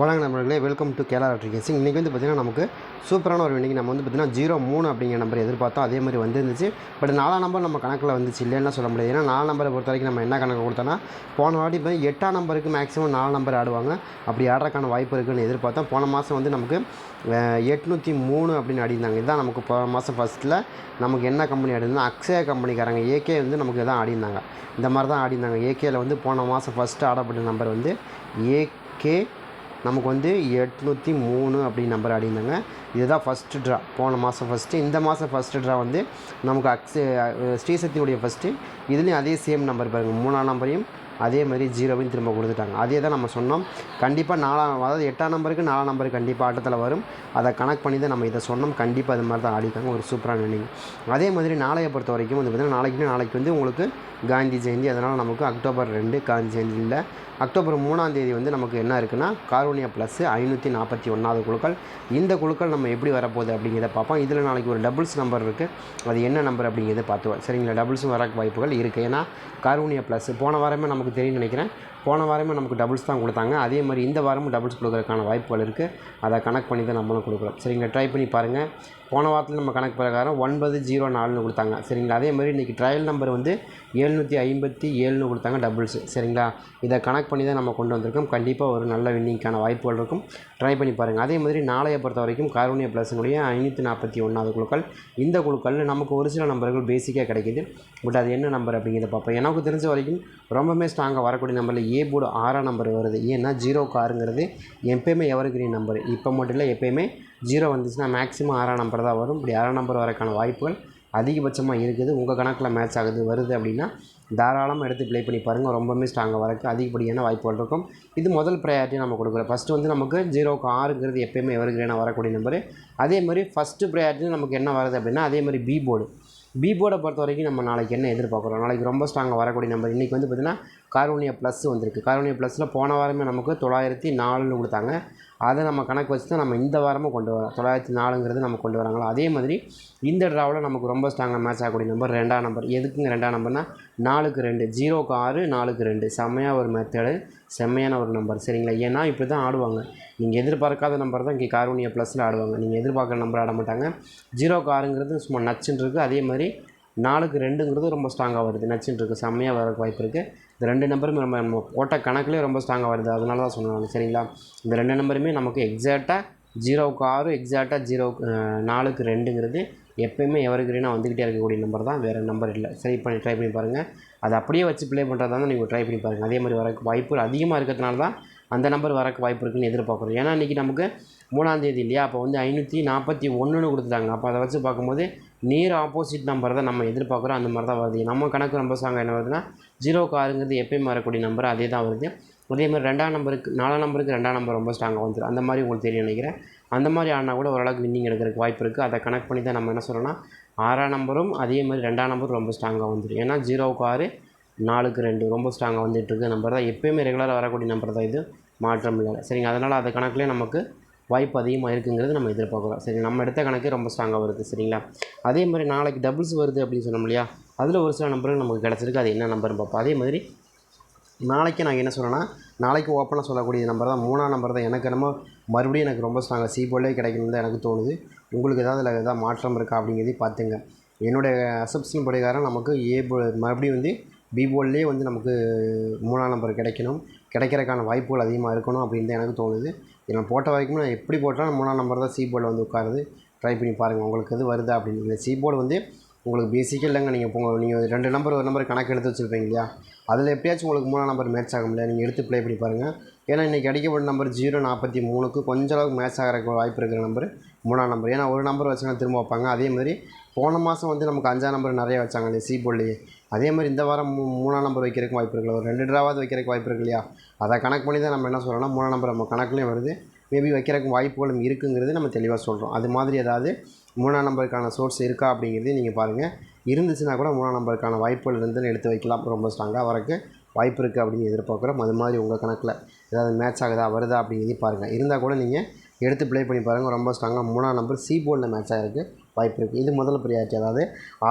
வணக்கம் நண்பர்களே welcome to Kerala ட்ரிகேசிங் இன்றைக்கி வந்து பார்த்திங்கன்னா நமக்கு சூப்பரான ஒரு இன்றைக்கி நம்ம வந்து பார்த்திங்கன்னா ஜீரோ மூணு அப்படிங்கிற நம்பர் எதிர்பார்த்தோம். அதே மாதிரி வந்துருந்துச்சு. பட் நாலாம் நம்பர் நம்ம கணக்கில் வந்துச்சு. இல்லைன்னு சொல்ல முடியாது. ஏன்னா நாலு நம்பரை பொறுத்த வரைக்கும் நம்ம என்ன கணக்கு கொடுத்தோன்னா போன வாட்டி இப்போ எட்டாம் நம்பருக்கு மேக்ஸிமம் நாலு நம்பர் ஆடுவாங்க அப்படி ஆடுறதுக்கான வாய்ப்பு இருக்குன்னு எதிர்பார்த்தோம். போன மாதம் வந்து நமக்கு எட்நூற்றி மூணு அப்படின்னு ஆடிருந்தாங்க இதுதான் நமக்கு போன மாதம் ஃபஸ்ட்டில் நமக்கு என்ன கம்பெனி ஆடிருந்தா அக்ஷயா கம்பெனிக்காரங்க ஏகே வந்து நமக்கு இதான் ஆடிருந்தாங்க இந்த மாதிரி தான் ஆடிருந்தாங்க ஏகேயில் வந்து போன மாதம் ஃபஸ்ட்டு ஆடப்பட்ட நம்பர் வந்து ஏகே நமக்கு வந்து எட்நூற்றி மூணு அப்படின்னு நம்பர் அடிந்தாங்க இதுதான் ஃபஸ்ட்டு ட்ரா போன மாதம் ஃபஸ்ட்டு இந்த மாதம் ஃபஸ்ட்டு ட்ரா வந்து நமக்கு அக்ஸ் ஸ்ரீசக்தியுடைய ஃபஸ்ட்டு இதுலேயும் அதே சேம் நம்பர் பாருங்கள் மூணாம் நம்பரையும் அதே மாதிரி ஜீரோவையும் திரும்ப கொடுத்துட்டாங்க. அதே தான் நம்ம சொன்னோம். கண்டிப்பாக நாலாம் அதாவது எட்டாம் நம்பருக்கு நாலாம் நம்பருக்கு கண்டிப்பாக ஆட்டத்தில் வரும். அதை கனெக்ட் பண்ணி தான் நம்ம இதை சொன்னோம். கண்டிப்பாக அது மாதிரி தான் ஆடிக்காங்க ஒரு சூப்பரான இன்னிங் அதே மாதிரி நாளையை பொறுத்த வரைக்கும் வந்து பார்த்திங்கன்னா நாளைக்கு நாளைக்கு வந்து உங்களுக்கு காந்தி ஜெயந்தி. அதனால் நமக்கு அக்டோபர் ரெண்டு காந்தி ஜெயந்தி இல்லை. அக்டோபர் மூணாம் தேதி வந்து நமக்கு என்ன இருக்குன்னா கார்வோனியா ப்ளஸ் ஐநூற்றி நாற்பத்தி ஒன்றாவது குழுக்கள். இந்த குழுக்கள் நம்ம எப்படி வரப்போகுது அப்படிங்கிறத பார்ப்போம். இதில் நாளைக்கு ஒரு டபுள்ஸ் நம்பர் இருக்குது அது என்ன நம்பர் அப்படிங்கிறத பார்த்துவோம். சரிங்களா? டபுள்ஸும் வர வாய்ப்புகள் இருக்குது ஏன்னா கார்வோனியா ப்ளஸ் போன வாரமே நமக்கு தெரியும்னு நினைக்கிறேன். போன வாரமே நமக்கு டபுள்ஸ் தான் கொடுத்தாங்க. அதே மாதிரி இந்த வாரமும் டபுள்ஸ் கொடுக்குறதுக்கான வாய்ப்புகள் இருக்குது அதை கனெக்ட் பண்ணி தான் நம்மளும் கொடுக்குறோம். சரிங்களா? ட்ரை பண்ணி பாருங்கள் போன வாரத்தில் நம்ம கணக்கு பிரகாரம் ஒன்பது ஜீரோ நாலுன்னு கொடுத்தாங்க. சரிங்களா? அதே மாதிரி இன்றைக்கி ட்ரையல் நம்பர் வந்து எழுநூற்றி ஐம்பத்தி ஏழுன்னு கொடுத்தாங்க டபுள்ஸ் சரிங்களா? இதை கணக்கு பண்ணி தான் நம்ம கொண்டு வந்திருக்கோம். கண்டிப்பாக ஒரு நல்ல வின்னிங்க்கான வாய்ப்புகள் இருக்கும். ட்ரை பண்ணி பாருங்கள் அதே மாதிரி நாளைய பொறுத்த வரைக்கும் கார்போனியா ப்ளஸ்னுடைய ஐநூற்றி நாற்பத்தி ஒன்றாவது குழுக்கள். இந்த குழுக்களில் நமக்கு ஒரு சில நம்பர்கள் பேசிக்காக கிடைக்கிது. பட் அது என்ன நம்பர் அப்படிங்கிறத பார்ப்போம். எனக்கு தெரிஞ்ச வரைக்கும் ரொம்பவுமே ஸ்ட்ராங்காக வரக்கூடிய நம்பரில் ஏ போர்டு ஆறாம் நம்பர் வருது. ஏன்னா ஜீரோ காருங்கிறது எப்பயுமே எவர் கிரீன் நம்பர் இப்போ மட்டும் இல்லை எப்பயுமே ஜீரோ வந்துச்சுன்னா மேக்ஸிமம் ஆறாம் நம்பர் தான் வரும். இப்படி ஆறாம் நம்பர் வரக்கான வாய்ப்புகள் அதிகபட்சமாக இருக்குது. உங்கள் கணக்கில் மேட்ச் ஆகுது வருது அப்படின்னா தாராளமாக எடுத்து ப்ளே பண்ணி பாருங்கள் ரொம்பவுமே ஸ்ட்ராங்காக வரக்கு அதிகப்படியான வாய்ப்புகள் இருக்கும். இது முதல் ப்ரையாரிட்டி நம்ம கொடுக்குறோம் ஃபஸ்ட்டு வந்து நமக்கு ஜீரோக்கு ஆறுங்கிறது எப்பயுமே எவர் வரக்கூடிய நம்பரு அதே மாதிரி ஃபஸ்ட்டு ப்ரையாரிட்டி நமக்கு என்ன வருது அப்படின்னா அதே மாதிரி பி போர்டு பி போர்டை பொறுத்த வரைக்கும் நம்ம நாளைக்கு என்ன எதிர்பார்க்குறோம்? நாளைக்கு ரொம்ப ஸ்ட்ராங்காக வரக்கூடிய நம்பர் இன்றைக்கி வந்து பார்த்திங்கன்னா கார்போனியா ப்ளஸ் வந்திருக்கு. கார்போனியா ப்ளஸில் போன வாரமே நமக்கு தொள்ளாயிரத்தி நாலுன்னு கொடுத்தாங்க. அதை நம்ம கணக்கு வச்சு தான் நம்ம இந்த வாரமும் கொண்டு வரோம் தொள்ளாயிரத்தி நாலுங்கிறது நம்ம கொண்டு வராங்களோ? அதே மாதிரி இந்த ட்ராவில் நமக்கு ரொம்ப ஸ்ட்ராங்காக மேட்ச் ஆகக்கூடிய நம்பர் ரெண்டாம் நம்பர் எதுக்குங்க ரெண்டாம் நம்பர்னால் நாலுக்கு ரெண்டு ஜீரோக்கு ஆறு நாலுக்கு ரெண்டு. செம்மையாக ஒரு மெத்தடு செம்மையான ஒரு நம்பர் சரிங்களா? ஏன்னா இப்படி தான் ஆடுவாங்க. நீங்கள் எதிர்பார்க்காத நம்பர் தான் இங்கே கார்போனியா ப்ளஸில் ஆடுவாங்க. நீங்கள் எதிர்பார்க்குற நம்பர் ஆட மாட்டாங்க. ஜீரோக்கு ஆறுங்கிறது சும்மா நச்சுன்னு இருக்குது அதே மாதிரி நாலுக்கு ரெண்டுங்கிறது ரொம்ப ஸ்ட்ராங்காக வருது. நச்சுன்னு இருக்குது செம்மையாக வர வாய்ப்பு இருக்குது இந்த ரெண்டு நம்பரும் நம்ம நம்ம போட்ட கணக்குலேயே ரொம்ப ஸ்ட்ராங்காக வருது. அதனால தான் சொன்னாங்க சரிங்களா? இந்த ரெண்டு நம்பருமே நமக்கு எக்ஸாக்டாக ஜீரோவுக்கு ஆறு எக்ஸாக்டாக ஜீரோவுக்கு நாலுக்கு ரெண்டுங்கிறது எப்பயுமே எவர் வந்துக்கிட்டே இருக்கக்கூடிய நம்பர் தான். வேறு நம்பர் இல்லை. சரி பண்ணி ட்ரை பண்ணி பாருங்கள் அதை அப்படியே வச்சு ப்ளே பண்ணுறதா தான் நீங்கள் ட்ரை பண்ணி பாருங்கள் அதே மாதிரி வரக்கு வாய்ப்பு அதிகமாக இருக்கிறதுனால தான் அந்த நம்பர் வரக்கு வாய்ப்பு இருக்குன்னு எதிர்பார்க்குறோம். ஏன்னா இன்றைக்கி நமக்கு மூணாந்தேதி இல்லையா? அப்போ வந்து ஐநூற்றி நாற்பத்தி ஒன்றுன்னு கொடுத்துட்டாங்க. அப்போ அதை வச்சு பார்க்கும்போது நேர் ஆப்போசிட் நம்பர் தான் நம்ம எதிர்பார்க்குறோம். அந்த மாதிரி தான் வருது. நம்ம கணக்கு ரொம்ப சாங்க என்ன வருதுன்னா ஜீரோ ஆறுங்கிறது எப்பயும் வரக்கூடிய நம்பர் அதே தான் வருது. அதே மாதிரி ரெண்டாம் நம்பருக்கு நாலாம் நம்பருக்கு ரெண்டாம் நம்பர் ரொம்ப ஸ்ட்ராங்காக வந்துடும் அந்த மாதிரி உங்களுக்கு தெரியும் நினைக்கிறேன். அந்த மாதிரி ஆனால் கூட ஓரளவுக்கு வின்னிங் எடுக்கிறதுக்கு வாய்ப்பு இருக்குது அதை கனெக்ட் பண்ணி தான் நம்ம என்ன சொல்கிறோன்னா ஆறாம் நம்பரும் அதே மாதிரி ரெண்டாம் நம்பரும் ரொம்ப ஸ்ட்ராங்காக வந்துடும் ஏன்னா ஜீரோவுக்கு ஆறு நாலுக்கு ரெண்டு ரொம்ப ஸ்ட்ராங்காக வந்துட்டு இருக்க நம்பர் தான். எப்பயுமே ரெகுலராக வரக்கூடிய நம்பர் தான் இது. மாற்றம் இல்லை. சரிங்க அதனால் அது கணக்குலேயே நமக்கு வாய்ப்பு அதிகமாக இருக்குங்கிறது நம்ம எதிர்பார்க்குறோம். சரி நம்ம எடுத்த கணக்கு ரொம்ப ஸ்ட்ராங்காக வருது சரிங்களா? அதே மாதிரி நாளைக்கு டபுள்ஸ் வருது அப்படின்னு சொன்னோம் இல்லையா? அதில் ஒரு சில நம்பர்கள் நமக்கு கிடச்சிருக்கு. அது என்ன நம்பர்னு பார்ப்போம். அதே மாதிரி நாளைக்கு நான் என்ன சொல்கிறேன்னா நாளைக்கு ஓப்பனாக சொல்லக்கூடிய நம்பர் தான். மூணாம் நம்பர் தான். எனக்கு என்னமோ மறுபடியும் எனக்கு ரொம்ப ஸ்ட்ராங்காக சி போர்டிலே கிடைக்கணும்னு தான் எனக்கு தோணுது. உங்களுக்கு ஏதாவது அதில் ஏதாவது மாற்றம் இருக்கா அப்படிங்கிறதையும் பார்த்துங்க. என்னுடைய அசப்ஷன் படிகாரம் நமக்கு ஏ மறுபடியும் வந்து பி போல்லே வந்து நமக்கு மூணாம் நம்பர் கிடைக்கணும். கிடைக்கிறதுக்கான வாய்ப்புகள் அதிகமாக இருக்கணும் அப்படின்னு தான் எனக்கு தோணுது. நான் போட்ட வரைக்கும் நான் எப்படி போட்டாலும் மூணாம் நம்பர் தான் சி போர்டில் வந்து உட்காருது. ட்ரை பண்ணி பாருங்கள் உங்களுக்கு எது வருதா அப்படின்னு. இந்த சி போர்டு வந்து உங்களுக்கு பேசிக்காக இல்லைங்க. நீங்கள் போங்க நீங்கள் ரெண்டு நம்பர் ஒரு நம்பர் கணக்கு எடுத்து வச்சுருப்பீங்க இல்லையா? அதில் எப்படியாச்சும் உங்களுக்கு மூணாம் நம்பர் மேட்ச் ஆகும் இல்லையா? நீங்கள் எடுத்து ப்ளே பண்ணி பாருங்கள் ஏன்னா இன்றைக்கி அடிக்கப்பட்ட நம்பர் ஜீரோ நாற்பத்தி மூணுக்கு கொஞ்ச அளவுக்கு மேட்ச் ஆகிற வாய்ப்பு இருக்கிற நம்பர் மூணாம் நம்பர் ஏன்னா ஒரு நம்பர் வச்சுன்னா திரும்ப வைப்பாங்க. அதே மாதிரி போன மாதம் வந்து நமக்கு அஞ்சாம் நம்பர் நிறைய வச்சாங்க இல்லையா? சி போர்ட்லேயே அதே மாதிரி இந்த வாரம் மூ மூணாம் நம்பர் வைக்கிறதுக்கு வாய்ப்பு இருக்குல்ல. ஒரு ரெண்டு ட்ராவாவது வைக்கிறதுக்கு வாய்ப்பு இருக்கு இல்லையா? அதை கணக்கு பண்ணி தான் நம்ம என்ன சொல்கிறோம்னா மூணாம் நம்பர் நம்ம கணக்குலேயும் வருது. மேபி வைக்கிறதுக்கு வாய்ப்புகளும் இருக்குங்கிறது நம்ம தெளிவாக சொல்கிறோம் அது மாதிரி ஏதாவது மூணாம் நம்பருக்கான சோர்ஸ் இருக்கா அப்படிங்கிறதையும் நீங்கள் பாருங்கள் இருந்துச்சுன்னா கூட மூணாம் நம்பருக்கான வாய்ப்புகள் இருந்துன்னு எடுத்து வைக்கலாம். ரொம்ப ஸ்ட்ராங்காக வரக்கு வாய்ப்பு இருக்குது அப்படின்னு எதிர்பார்க்குறோம். அது மாதிரி உங்கள் கணக்கில் ஏதாவது மேட்ச் ஆகுதா வருதா அப்படிங்கிறதையும் பாருங்கள் இருந்தால் கூட நீங்கள் எடுத்து ப்ளே பண்ணி பாருங்கள் ரொம்ப ஸ்ட்ராங்காக மூணாம் நம்பர் சி போர்டில் மேட்ச் ஆகிருக்கு வாய்ப்பு இருக்குது இது முதல் ப்ரையாரிட்டி அதாவது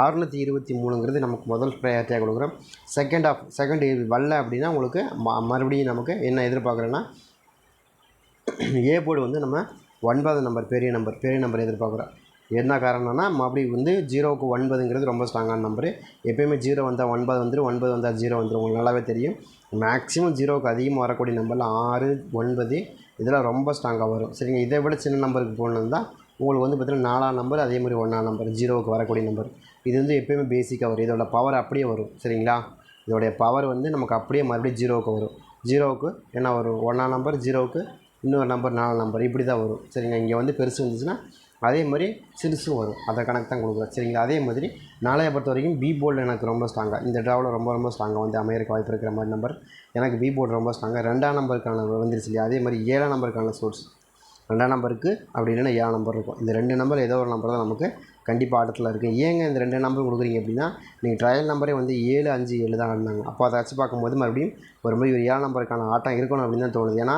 அறுநூற்றி இருபத்தி மூணுங்கிறது நமக்கு முதல் ப்ரையாரிட்டியாக கொடுக்குறோம். செகண்ட் ஆஃப் செகண்ட் வரல அப்படின்னா உங்களுக்கு ம மறுபடியும் நமக்கு என்ன எதிர்பார்க்குறேன்னா ஏ போர்டு வந்து நம்ம ஒன்பது நம்பர் பெரிய நம்பர் பெரிய நம்பர் எதிர்பார்க்குறோம். என்ன காரணம்னா மறுபடி வந்து ஜீரோவுக்கு ஒன்பதுங்கிறது ரொம்ப ஸ்ட்ராங்கான நம்பரு எப்பயுமே ஜீரோ வந்தால் ஒன்பது வந்துடும் ஒன்பது வந்தால் ஜீரோ வந்துடும் உங்களுக்கு நல்லாவே தெரியும். மேக்ஸிமம் ஜீரோவுக்கு அதிகமாக வரக்கூடிய நம்பரில் ஆறு ஒன்பது இதெல்லாம் ரொம்ப ஸ்ட்ராங்காக வரும். சரிங்க இதை விட சின்ன நம்பருக்கு போகணுன்னு தான் உங்களுக்கு வந்து பார்த்தீங்கன்னா நாலாம் நம்பர் அதே மாதிரி ஒன்றாம் நம்பர் ஜீரோவுக்கு வரக்கூடிய நம்பர் இது வந்து எப்பயுமே பேசிக்காக வரும். இதோட பவர் அப்படியே வரும். சரிங்களா? இதோடைய பவர் வந்து நமக்கு அப்படியே மறுபடியும் ஜீரோவுக்கு வரும். ஜீரோவுக்கு என்ன வரும்? ஒன்றாம் நம்பர் ஜீரோவுக்கு இன்னொரு நம்பர் நாலு நம்பர் இப்படி தான் வரும். சரிங்க? இங்கே வந்து பெருசு வந்துச்சுன்னா அதே மாதிரி சிறுசும் வரும். அதை கணக்கு தான் கொடுக்குறோம். சரிங்களா? அதே மாதிரி நாளைய பொறுத்த வரைக்கும் பி போர்டு எனக்கு ரொம்ப ஸ்ட்ராங்காக இந்த ட்ராவில் ரொம்ப ரொம்ப ஸ்ட்ராங்காக வந்து அமையறக்கு வாய்ப்பு இருக்கிற மாதிரி நம்பர் எனக்கு பி போர்டு ரொம்ப ஸ்ட்ராங்காக ரெண்டாம் நம்பருக்கான வந்துருச்சு இல்லையா? அதே மாதிரி ஏழாம் நம்பருக்கான சோர்ஸ் ரெண்டாம் நம்பருக்கு அப்படி இல்லைன்னா ஏழாம் நம்பர் இருக்கும். இந்த ரெண்டு நம்பர் ஏதோ ஒரு நம்பர் தான் நமக்கு கண்டிப்பாக ஆட்டத்தில் இருக்குது ஏங்க இந்த ரெண்டு நம்பர் கொடுக்குறீங்க அப்படின்னா நீங்கள் ட்ரையல் நம்பரே வந்து ஏழு அஞ்சு ஏழு தான் ஆடினாங்க. அப்போ அதை வச்சு பார்க்கும்போது மறுபடியும் ஒரு மாதிரி ஒரு ஏழாம் நம்பருக்கான ஆட்டம் இருக்கணும் அப்படின்னு தான் தோணுது. ஏன்னா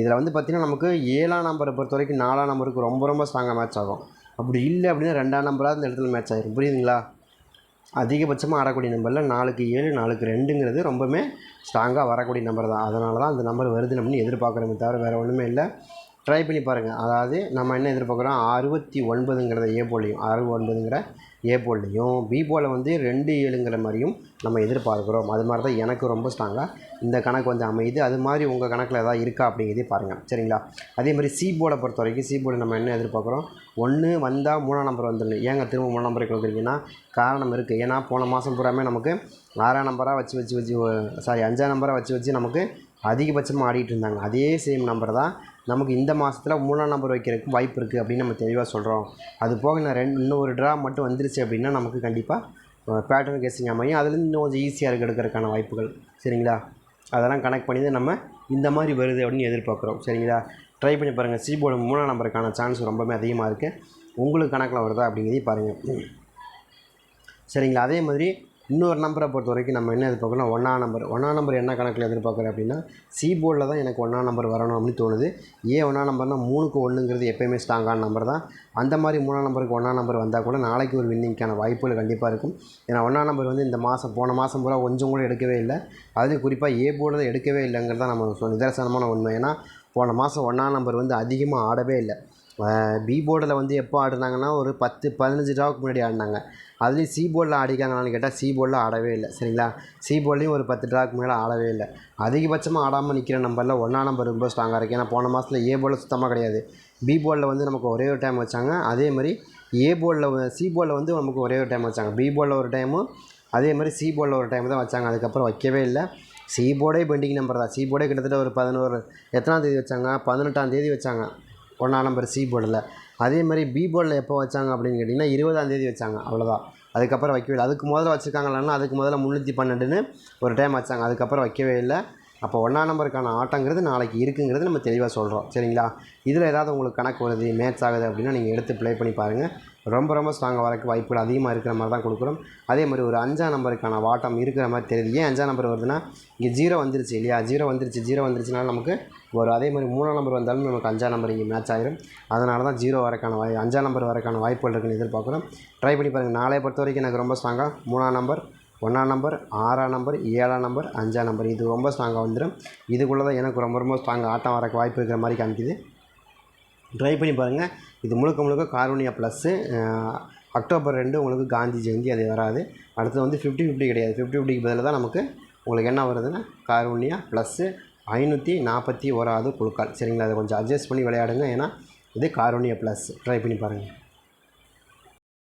இதில் வந்து பார்த்திங்கன்னா நமக்கு ஏழாம் நம்பரை பொறுத்த வரைக்கும் நாலாம் நம்பருக்கு ரொம்ப ரொம்ப ஸ்ட்ராங்காக மேட்ச் ஆகும். அப்படி இல்லை அப்படின்னா ரெண்டாம் நம்பராக இந்த இடத்துல மேட்ச் ஆகிடும் புரியுதுங்களா? அதிகபட்சமாக ஆடக்கூடிய நம்பரில் நாலுக்கு ஏழு நாலுக்கு ரெண்டுங்கிறது ரொம்பவுமே ஸ்ட்ராங்காக வரக்கூடிய நம்பர் தான். அதனால தான் அந்த நம்பர் வருது அப்படின்னு எதிர்பார்க்குறோமே தவிர வேறு ஒன்றுமே இல்லை. ட்ரை பண்ணி பாருங்கள் அதாவது நம்ம என்ன எதிர்பார்க்குறோம்? அறுபத்தி ஒன்பதுங்கிறத ஏ போலையும் அறுபது ஒன்பதுங்கிற ஏ போலையும் பி போலில் வந்து ரெண்டு ஏழுங்கிற மாதிரியும் நம்ம எதிர்பார்க்குறோம். அது மாதிரி தான் எனக்கு ரொம்ப ஸ்ட்ராங்காக இந்த கணக்கு வந்து அமையுது. அது மாதிரி உங்கள் கணக்கில் எதாவது இருக்கா அப்படிங்கிறதையும் பாருங்கள் சரிங்களா? அதே மாதிரி சி போர்டை பொறுத்த வரைக்கும் சி போர்டு நம்ம என்ன எதிர்பார்க்குறோம்? ஒன்று வந்தால் மூணாம் நம்பர் வந்துடணும். ஏங்க திரும்ப மூணாம் நம்பரை கொடுக்குறீங்கன்னா காரணம் இருக்குது ஏன்னா போன மாதம் பூராமே நமக்கு ஆறாம் நம்பராக வச்சு வச்சு வச்சு சாரி அஞ்சாம் நம்பராக வச்சு வச்சு நமக்கு அதிகபட்சமாக ஆடிட்டு இருந்தாங்க. அதே சேம் நம்பர் தான் நமக்கு இந்த மாதத்தில் மூணாம் நம்பர் வைக்கிறதுக்கு வாய்ப்பு இருக்குது அப்படின்னு நம்ம தெளிவாக சொல்கிறோம் அது போக நான் ரெண்டு இன்னும் ஒரு ட்ரா மட்டும் வந்துருச்சு அப்படின்னா நமக்கு கண்டிப்பாக பேட்டர்ன் கேசிங் அமையும். அதுலேருந்து இன்னும் கொஞ்சம் ஈஸியாக இருக்க எடுக்கிறதுக்கான வாய்ப்புகள். சரிங்களா? அதெல்லாம் கனெக்ட் பண்ணி தான் நம்ம இந்த மாதிரி வருது அப்படின்னு எதிர்பார்க்குறோம். சரிங்களா? ட்ரை பண்ணி பாருங்கள் சி போர்டு மூணாம் நம்பருக்கான சான்ஸ் ரொம்பவே அதிகமாக இருக்குது உங்களுக்கு கணக்கில் வருதா அப்படிங்கிறதையும் பாருங்கள் சரிங்களா? அதே மாதிரி இன்னொரு நம்பரை பொறுத்த வரைக்கும் நம்ம என்ன எதிர்பார்க்கணும் ஒன்றா நம்பர். ஒன்றாம் நம்பர் என்ன கணக்கில் எதிர்பார்க்குறேன் அப்படின்னா சி போர்டில் தான் எனக்கு ஒன்றா நம்பர் வரணும் அப்படின்னு தோணுது. ஏன் ஒன்றா நம்பர்னால் மூணுக்கு ஒன்றுங்கிறது எப்போயுமே ஸ்ட்ராங்கான நம்பர் தான். அந்த மாதிரி மூணாம் நம்பருக்கு ஒன்றா நம்பர் வந்தால் கூட நாளைக்கு ஒரு வின்னிங்க்கான வாய்ப்புகள் கண்டிப்பாக இருக்கும். ஏன்னா ஒன்றா நம்பர் வந்து இந்த மாதம் போன மாதம் பூரா கொஞ்சம் கூட எடுக்கவே இல்லை. அதுலேயும் குறிப்பாக ஏ போர்டில் எடுக்கவே இல்லைங்கிறது தான் நம்ம நிதர்சனமான உண்மை. ஏன்னா போன மாதம் ஒன்றாம் நம்பர் வந்து அதிகமாக ஆடவே இல்லை. பி போர்டில் வந்து எப்போ ஆடினாங்கன்னா ஒரு பத்து பதினஞ்சு ரூபாவுக்கு முன்னாடி ஆடினாங்க. அதுலேயும் சி போர்டில் ஆடிக்காங்களான்னு கேட்டால் சி போர்டில் ஆடவே இல்லை. சரிங்களா? சி போர்ட்லேயும் ஒரு பத்து ட்ராக்கு மேலே ஆடவே இல்லை. அதிகபட்சமாக ஆடாமல் நிற்கிற நம்பரில் ஒன்றாம் நம்பர் ரொம்ப ஸ்ட்ராங்காக இருக்குது ஏன்னா போன மாதத்தில் ஏ போர்டில் சுத்தமாக கிடையாது. பி போர்டில் வந்து நமக்கு ஒரே ஒரு டைம் வச்சாங்க. அதே மாதிரி ஏ போர்டில் சி போர்டில் வந்து நமக்கு ஒரே ஒரு டைம் வச்சாங்க. பி போர்டில் ஒரு டைமும் அதே மாதிரி சி போர்டில் ஒரு டைம் தான் வச்சாங்க. அதுக்கப்புறம் வைக்கவே இல்லை. சி போர்டே பெண்டிங் நம்பர் தான். சி போர்டே கிட்டத்தட்ட ஒரு பதினோரு எத்தனாம் தேதி வச்சாங்க? பதினெட்டாம் தேதி வச்சாங்க. ஒன்றாம் நம்பர் சி போர்டில் அதே மாதிரி பீபோலில் எப்போ வச்சாங்க அப்படின்னு கேட்டிங்கன்னா இருபதாந்தேதி வச்சாங்க அவ்வளோதான் அதுக்கப்புறம் வைக்கவே இல்லை. அதுக்கு முதல்ல வச்சுருக்காங்களான்னா அதுக்கு முதல்ல முந்நூற்றி பன்னெண்டுன்னு ஒரு டைம் வச்சாங்க. அதுக்கப்புறம் வைக்கவே இல்லை. அப்போ ஒன்றாம் நம்பருக்கான ஆட்டங்கிறது நாளைக்கு இருக்குங்கிறது நம்ம தெளிவாக சொல்கிறோம் சரிங்களா? இதில் ஏதாவது உங்களுக்கு கணக்கு வருது மேட்ச் ஆகுது அப்படின்னா நீங்கள் எடுத்து ப்ளே பண்ணி பாருங்கள் ரொம்ப ரொம்ப ஸ்ட்ராங்காக வரக்கு வாய்ப்புகள் அதிகமாக இருக்கிற மாதிரி தான் கொடுக்குறோம் அதே மாதிரி ஒரு அஞ்சாம் நம்பருக்கான வாட்டம் இருக்கிற மாதிரி தெரியுது. ஏன் அஞ்சாம் நம்பர் வருதுன்னா இங்கே ஜீரோ வந்துருச்சு இல்லையா? ஜீரோ வந்துருச்சு ஜீரோ வந்துருச்சுனால நமக்கு ஒரு அதே மாதிரி மூணாம் நம்பர் வந்தாலும் நமக்கு அஞ்சாம் நம்பர் இங்கே மேட்ச் ஆகிரும் அதனால தான் ஜீரோ வரக்கான வாய் அஞ்சாம் நம்பர் வரக்கான வாய்ப்புகள் இருக்குன்னு எதிர்பார்க்குறோம். ட்ரை பண்ணி பாருங்கள் நாளை பொறுத்த வரைக்கும் எனக்கு ரொம்ப ஸ்ட்ராங்காக மூணாம் நம்பர் ஒன்றாம் நம்பர் ஆறாம் நம்பர் ஏழாம் நம்பர் அஞ்சாம் நம்பர் இது ரொம்ப ஸ்ட்ராங்காக வந்துடும் இதுக்குள்ளே தான் எனக்கு ரொம்ப ரொம்ப ஸ்ட்ராங்காக ஆட்டம் வரக்கு வாய்ப்பு இருக்கிற மாதிரி காமிக்குது. ட்ரை பண்ணி பாருங்கள் இது முழுக்க முழுக்க கார்வனியா ப்ளஸ்ஸு அக்டோபர் ரெண்டு உங்களுக்கு காந்தி ஜெயந்தி அது வராது. அடுத்தது வந்து ஃபிஃப்டி ஃபிஃப்டி கிடையாது. ஃபிஃப்டி ஃபிஃப்டிக்கு பதிலாக தான் நமக்கு உங்களுக்கு என்ன வருதுன்னா கார்வனியா ப்ளஸ்ஸு ஐநூற்றி நாற்பத்தி ஓராவது குழுக்கள். சரிங்களா? அதை கொஞ்சம் அட்ஜஸ்ட் பண்ணி விளையாடுங்க. ஏன்னா இது காரோனியா ப்ளஸ் ட்ரை பண்ணி பாருங்கள்